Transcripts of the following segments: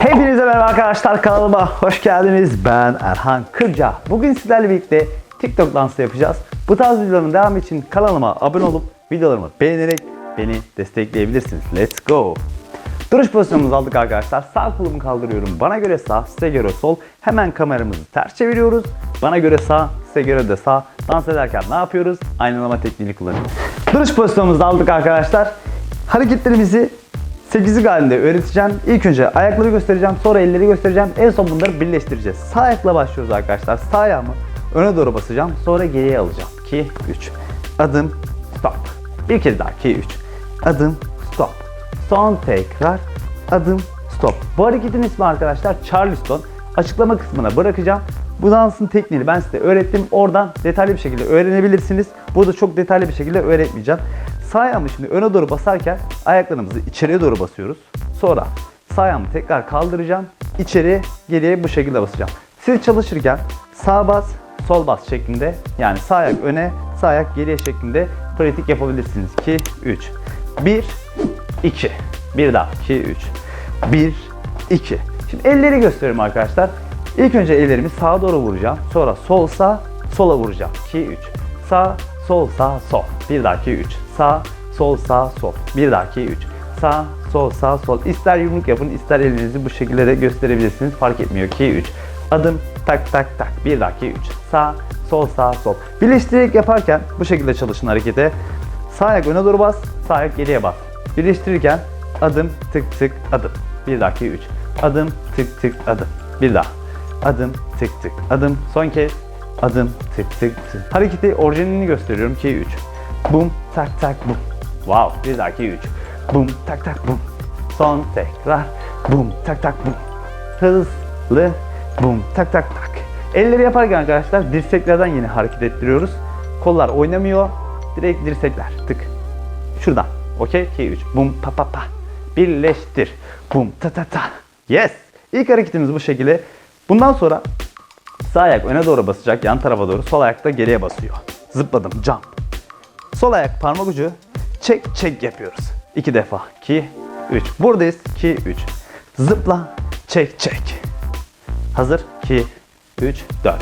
Hepinize merhaba arkadaşlar kanalıma hoş geldiniz. Ben Erhan Kırca. Bugün sizlerle birlikte TikTok dansı yapacağız. Bu tarz videoların devamı için kanalıma abone olup videolarımı beğenerek beni destekleyebilirsiniz. Let's go. Duruş pozisyonumuzu aldık arkadaşlar. Sağ kolumu kaldırıyorum. Bana göre sağ, size göre sol. Hemen kameramızı ters çeviriyoruz. Bana göre sağ, size göre de sağ. Dans ederken ne yapıyoruz? Aynalama tekniğini kullanıyoruz. Duruş pozisyonumuzu aldık arkadaşlar. Hareketlerimizi 8'lik halinde öğreteceğim. İlk önce ayakları göstereceğim, sonra elleri göstereceğim. En son bunları birleştireceğiz. Sağ ayakla başlıyoruz arkadaşlar. Sağ ayağımı öne doğru basacağım. Sonra geriye alacağım. 2, 3. Adım, stop. Bir kez daha. 2, 3. Adım, stop. Son tekrar. Adım, stop. Bu hareketin ismi arkadaşlar Charleston. Açıklama kısmına bırakacağım. Bu dansın tekniğini ben size öğrettim. Oradan detaylı bir şekilde öğrenebilirsiniz. Burada çok detaylı bir şekilde öğretmeyeceğim. Sağ ayağımı şimdi öne doğru basarken ayaklarımızı içeriye doğru basıyoruz. Sonra sağ ayağımı tekrar kaldıracağım. İçeri geriye bu şekilde basacağım. Siz çalışırken sağ bas, sol bas şeklinde yani sağ ayak öne, sağ ayak geriye şeklinde pratik yapabilirsiniz. 2, 3. 1, 2. Bir daha. 2, 3. 1, 2. Şimdi elleri gösteriyorum arkadaşlar. İlk önce ellerimi sağa doğru vuracağım. Sonra sol sağ, sola vuracağım. 2, 3. Sağ, sol sağ, sol. Bir daha 2, 3. Sağ, sol sağ, sol. Bir daha 2, 3. Sağ, sol sağ, sol. İster yumruk yapın, ister elinizi bu şekilde de gösterebilirsiniz. Fark etmiyor. 2, 3. Adım, tak tak tak. Bir daha 2, 3. Sağ, sol sağ, sol. Birleştirerek yaparken bu şekilde çalışın harekete. Sağ ayak öne doğru bas, sağ ayak geriye bas. Birleştirirken adım tık tık adım. Bir daha 2 3. Adım tık tık adım. Bir daha. Adım tık tık adım. Son kez adım tık tık tık. Hareketi orijinalini gösteriyorum 2 3. Bum tak tak bum. Wow. Bir daha 2 3. Bum tak tak bum. Son tekrar. Bum tak tak bum. Hızlı. Bum tak tak tak. Elleri yaparken arkadaşlar dirseklerden yine hareket ettiriyoruz. Kollar oynamıyor. Direkt dirsekler. Tık. Şuradan. Okey. 2 3. Bum pa pa pa. Birleştir. Bum ta ta ta. Yes. İlk hareketimiz bu şekilde. Bundan sonra sağ ayak öne doğru basacak. Yan tarafa doğru. Sol ayak da geriye basıyor. Zıpladım. Jump. Sol ayak parmak ucu. Çek çek yapıyoruz. İki defa. 2 3. Buradayız. 2 3. Zıpla. Çek çek. Hazır. 2 3 4.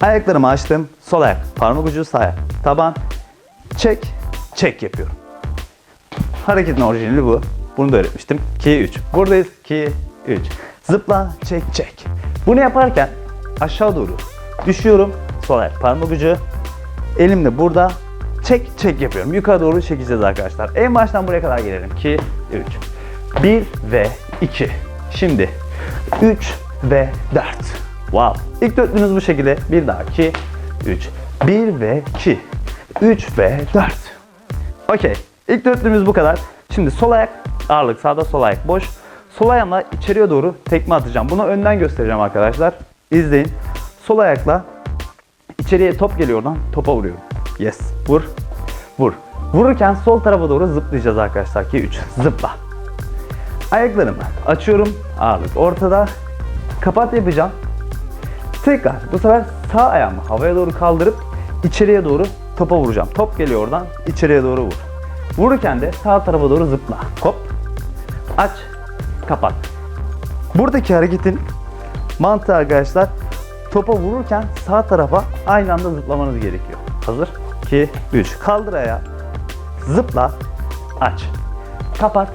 Ayaklarımı açtım. Sol ayak parmak ucu sağ ayak. Taban. Çek çek yapıyorum. Hareketin orijinali bu. Bunu da öğretmiştim. 2 3. Buradayız. 2 3. Zıpla, çek, çek. Bunu yaparken aşağı doğru düşüyorum. Sol ayak parmak ucu. Elim de burada. Çek, çek yapıyorum. Yukarı doğru çekeceğiz arkadaşlar. En baştan buraya kadar gelelim. 2 3. 1 ve 2. Şimdi 3 ve 4. Wow. İlk dörtlüğümüz bu şekilde. Bir daha 2 3. 1 ve 2. 3 ve 4. Okey. İlk dörtlüğümüz bu kadar. Şimdi sol ayak ağırlık sağda sol ayak boş. Sol ayağımla içeriye doğru tekme atacağım. Bunu önden göstereceğim arkadaşlar. İzleyin. Sol ayakla içeriye top geliyor oradan. Topa vuruyorum. Yes. Vur. Vur. Vururken sol tarafa doğru zıplayacağız arkadaşlar. 2 3. Zıpla. Ayaklarımı açıyorum. Ağırlık ortada. Kapat yapacağım. Tekrar bu sefer sağ ayağımı havaya doğru kaldırıp içeriye doğru topa vuracağım. Top geliyor oradan. içeriye doğru vur. Vururken de sağ tarafa doğru zıpla. Hop. Aç. Kapat. Buradaki hareketin mantığı arkadaşlar topa vururken sağ tarafa aynı anda zıplamanız gerekiyor. Hazır? 2, 3. Kaldır ayağı. Zıpla. Aç. Kapat.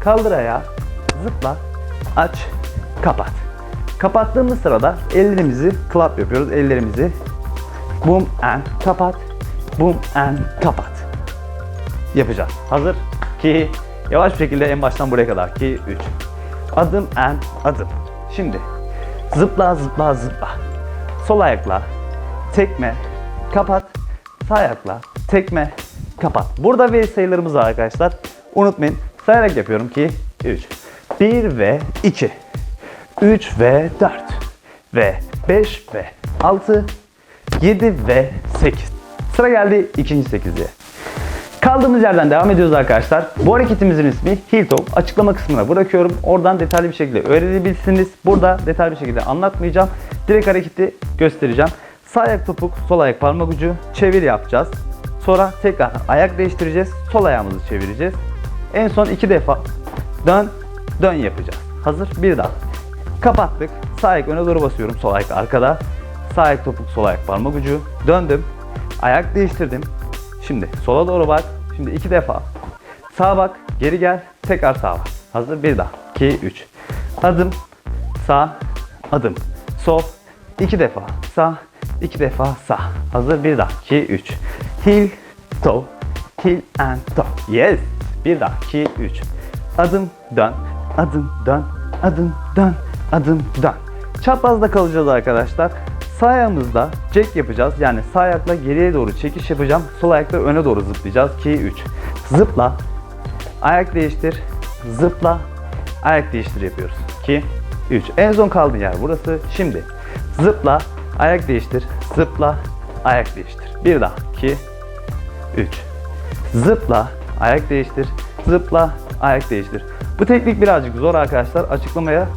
Kaldır ayağı. Zıpla. Aç. Kapat. Kapattığımız sırada ellerimizi clap yapıyoruz. Ellerimizi boom and kapat. Boom and kapat. Yapacağız. Hazır? 2 Yavaş bir şekilde en baştan buraya kadar. 2 3 Adım and adım. Şimdi zıpla zıpla zıpla. Sol ayakla tekme kapat. Sağ ayakla tekme kapat. Burada ve sayılarımız var arkadaşlar. Unutmayın. Sayarak yapıyorum ki 3 1 ve 2 3 ve 4 ve 5 ve 6 7 ve 8. Sıra geldi ikinci 8'liğe. Kaldığımız yerden devam ediyoruz arkadaşlar. Bu hareketimizin ismi heel toe. Açıklama kısmına bırakıyorum. Oradan detaylı bir şekilde öğrenebilirsiniz. Burada detaylı bir şekilde anlatmayacağım. Direkt hareketi göstereceğim. Sağ ayak topuk, sol ayak parmak ucu çevir yapacağız. Sonra tekrar ayak değiştireceğiz. Sol ayağımızı çevireceğiz. En son iki defa dön, dön yapacağız. Hazır? Bir daha. Kapattık. Sağ ayak öne doğru basıyorum. Sol ayak arkada. Sağ ayak topuk, sol ayak parmak ucu. Döndüm. Ayak değiştirdim. Şimdi sola doğru bak. Şimdi iki defa. Sağa bak. Geri gel. Tekrar sağa bak. Hazır. Bir daha. 2, 3. Adım. Sağ. Adım. Sol. iki defa. Sağ. iki defa sağ. Hazır. Bir daha. 2, 3. Heel. Toe. Heel and toe. Yes. Bir daha. 2, 3. Adım. Dön. Adım. Dön. Adım. Dön. Adım. Dön. Çaprazda kalacağız arkadaşlar. Sağ ayağımızda jack yapacağız. Yani sağ ayakla geriye doğru çekiş yapacağım. Sol ayakla öne doğru zıplayacağız. 2, 3. Zıpla. Ayak değiştir. Zıpla. Ayak değiştir yapıyoruz. 2, 3. En son kaldığın yer burası. Şimdi zıpla. Ayak değiştir. Zıpla. Ayak değiştir. Bir daha. 2, 3. Zıpla. Ayak değiştir. Zıpla. Ayak değiştir. Bu teknik birazcık zor arkadaşlar. Açıklamaya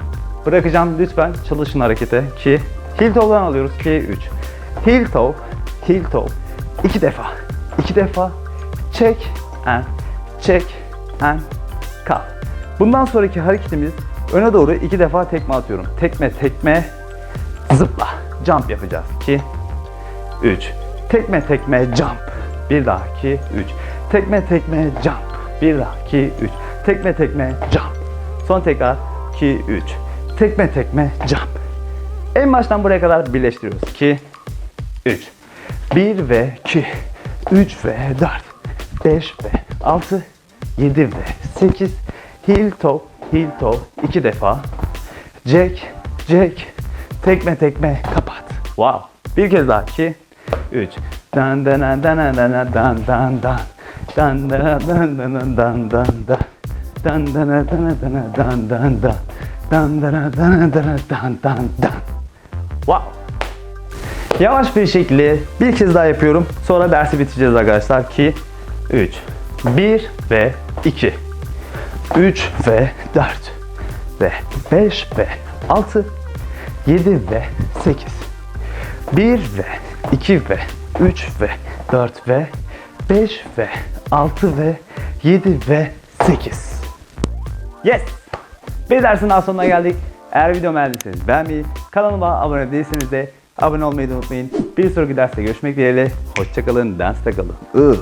bırakacağım. Lütfen çalışın harekete. 2. Heel toe'dan alıyoruz. 2, 3. Heel toe. Heel toe. İki defa. İki defa. Çek and çek and kal. Bundan sonraki hareketimiz öne doğru iki defa tekme atıyorum. Tekme tekme zıpla. Jump yapacağız. 2 3 Tekme tekme jump. Bir daha 2 3 Tekme tekme jump. Bir daha 2 3 Tekme tekme jump. Son tekrar 2 3 Tekme tekme jump. En baştan buraya kadar birleştiriyoruz. 2, 3. 1 ve 2, 3 ve 4, 5 ve 6, 7 ve 8. Heel top, heel top 2 defa. Jack, jack. Tekme tekme kapat. Wow. Bir kez daha 2, 3. Dan dan dan dan dan dan dan dan. Dan dan dan dan dan dan dan. Dan dan dan dan dan dan dan dan. Dan dan dan dan dan dan dan dan wow Yavaş bir şekilde bir kez daha yapıyorum. Sonra dersi bitireceğiz arkadaşlar. 2, 3, 1 ve 2, 3 ve 4 ve 5 ve 6, 7 ve 8, 1 ve 2 ve 3 ve 4 ve 5 ve 6 ve 7 ve 8. Yes! Bir dersin daha sonuna geldik. Eğer videomu beğendiyseniz beğenmeyi, kanalıma abone değilseniz de abone olmayı da unutmayın. Bir sonraki derste görüşmek dileğiyle. Hoşçakalın, dansta kalın. Ugh.